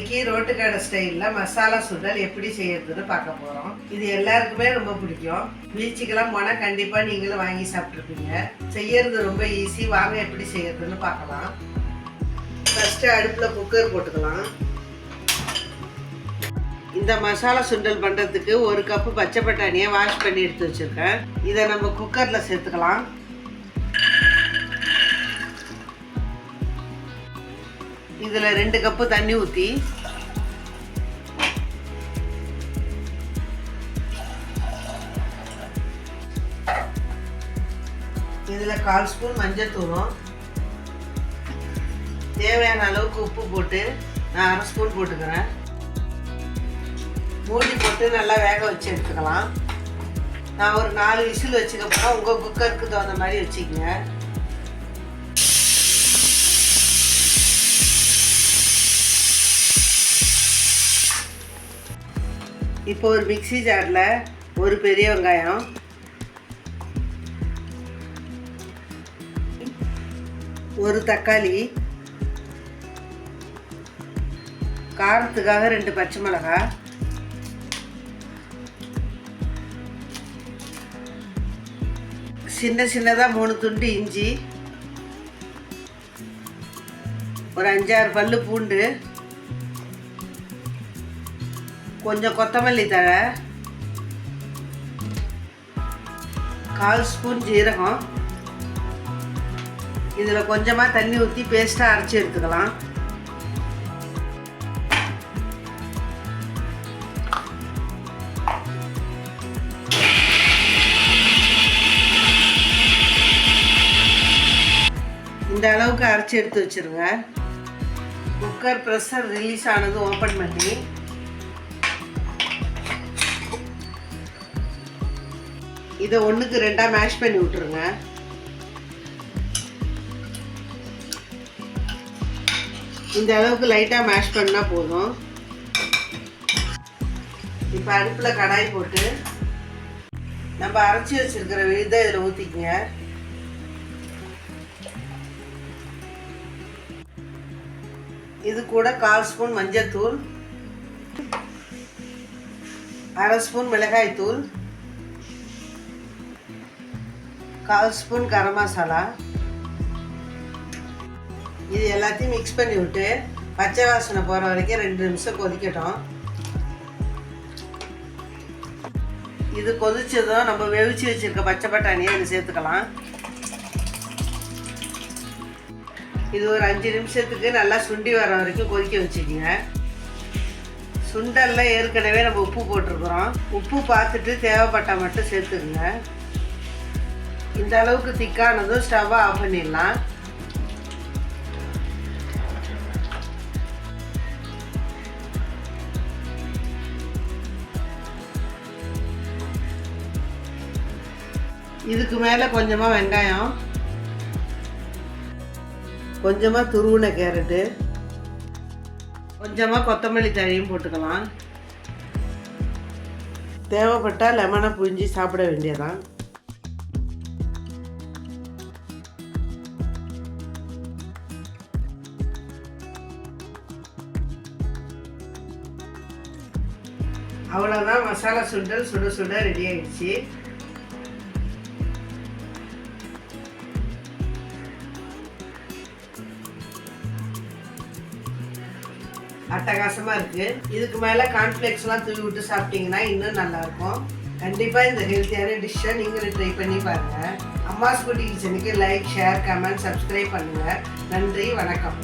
இன்னைக்கு ரோட்டுக்கடை ஸ்டைலில் மசாலா சுண்டல் எப்படி செய்யறதுன்னு பார்க்க போகிறோம் இது எல்லாருக்குமே ரொம்ப பிடிக்கும். பீச்சுக்கெல்லாம் போனால் கண்டிப்பாக நீங்களும் வாங்கி சாப்பிட்ருப்பீங்க செய்யறது ரொம்ப ஈஸி வாங்க எப்படி செய்யறதுன்னு பார்க்கலாம். ஃபஸ்ட்டு அடுப்பில் குக்கர் போட்டுக்கலாம். இந்த மசாலா சுண்டல் பண்ணுறதுக்கு ஒரு கப்பு பச்சை பட்டாணியை வாஷ் பண்ணி எடுத்து வச்சுருக்கேன். இதை நம்ம குக்கரில் சேர்த்துக்கலாம். இதில் ரெண்டு கப்பு தண்ணி ஊற்றி இதில் கால் ஸ்பூன் மஞ்சள் தூரம் தேவையான அளவுக்கு உப்பு போட்டு நான் அரை ஸ்பூன் போட்டுக்கிறேன். மூடி போட்டு நல்லா வேக வச்சு எடுத்துக்கலாம். நான் ஒரு நாலு விசில் வச்சுக்கப்புறம் உங்கள் குக்கருக்கு தகுந்த மாதிரி வச்சுக்கங்க. இப்போ ஒரு மிக்சி ஜாரில் ஒரு பெரிய வெங்காயம். ஒரு தக்காளி. காரத்துக்காக ரெண்டு பச்சை மிளகாய் சின்ன சின்னதாக மூணு துண்டு இஞ்சி. ஒரு அஞ்சாறு பல்லு பூண்டு. கொஞ்சம் கொத்தமல்லி தழை. கால் ஸ்பூன் ஜீரகம். இதில் கொஞ்சமாக தண்ணி ஊற்றி பேஸ்ட்டாக அரைச்சி எடுத்துக்கலாம். இந்த அளவுக்கு அரைச்சி எடுத்து வச்சிருங்க. குக்கர் ப்ரெஷர் ரிலீஸ் ஆனது ஓப்பன் பண்ணி இதை ஒன்றுக்கு ரெண்டாக மேஷ் பண்ணி விட்ருங்க இந்த அளவுக்கு லைட்டாக மேஷ் பண்ணால் போதும். இப்போ அடுப்பில் கடாய் போட்டு நம்ம அரைச்சி வச்சிருக்கிற விழுதை இதில் ஊற்றிக்கங்க இது கூட கால் ஸ்பூன் மஞ்சள்தூள் அரை ஸ்பூன் மிளகாய்த்தூள் கால் ஸ்பூன் கரம் மசாலா. இது எல்லாத்தையும் மிக்ஸ் பண்ணி விட்டு பச்சை வாசனை போகிற வரைக்கும் ரெண்டு நிமிஷம் கொதிக்கட்டும். இது கொதிச்சதும் நம்ம வெவிச்சு வச்சுருக்க பச்சை பட்டாணியை இது சேர்த்துக்கலாம். இது ஒரு அஞ்சு நிமிஷத்துக்கு நல்லா சுண்டி வர வரைக்கும் கொதிக்க வச்சுக்கோங்க. சுண்டல்ல ஏற்கனவே நம்ம உப்பு போட்டிருக்கிறோம். உப்பு பார்த்துட்டு தேவைப்பட்டால் மட்டும் சேர்த்துக்குங்க இந்த அளவுக்கு திக்கானதும் ஸ்டவ்வை ஆஃப் பண்ணிடலாம். இதுக்கு மேலே கொஞ்சமாக வெங்காயம். கொஞ்சமாக துருவின கேரட்டு. கொஞ்சமாக கொத்தமல்லி தழையும் போட்டுக்கலாம். தேவைப்பட்டால் லெமனை புழிஞ்சி சாப்பிட வேண்டியதான் அவ்வளோதான் மசாலா சுண்டல் சுட சுட ரெடி ஆயிடுச்சு. அட்டகாசமாக இருக்குது இதுக்கு மேலே கார்ன்ஃப்ளேக்ஸ்லாம் தூவி விட்டு சாப்பிட்டீங்கன்னா இன்னும் நல்லாயிருக்கும். கண்டிப்பாக இந்த ஹெல்த்தியான டிஷ்ஷை நீங்களும் ட்ரை பண்ணி பாருங்கள் அம்மாஸ் குட்டி கிச்சனுக்கு லைக் ஷேர் கமெண்ட் சப்ஸ்கிரைப் பண்ணுங்கள் நன்றி வணக்கம்.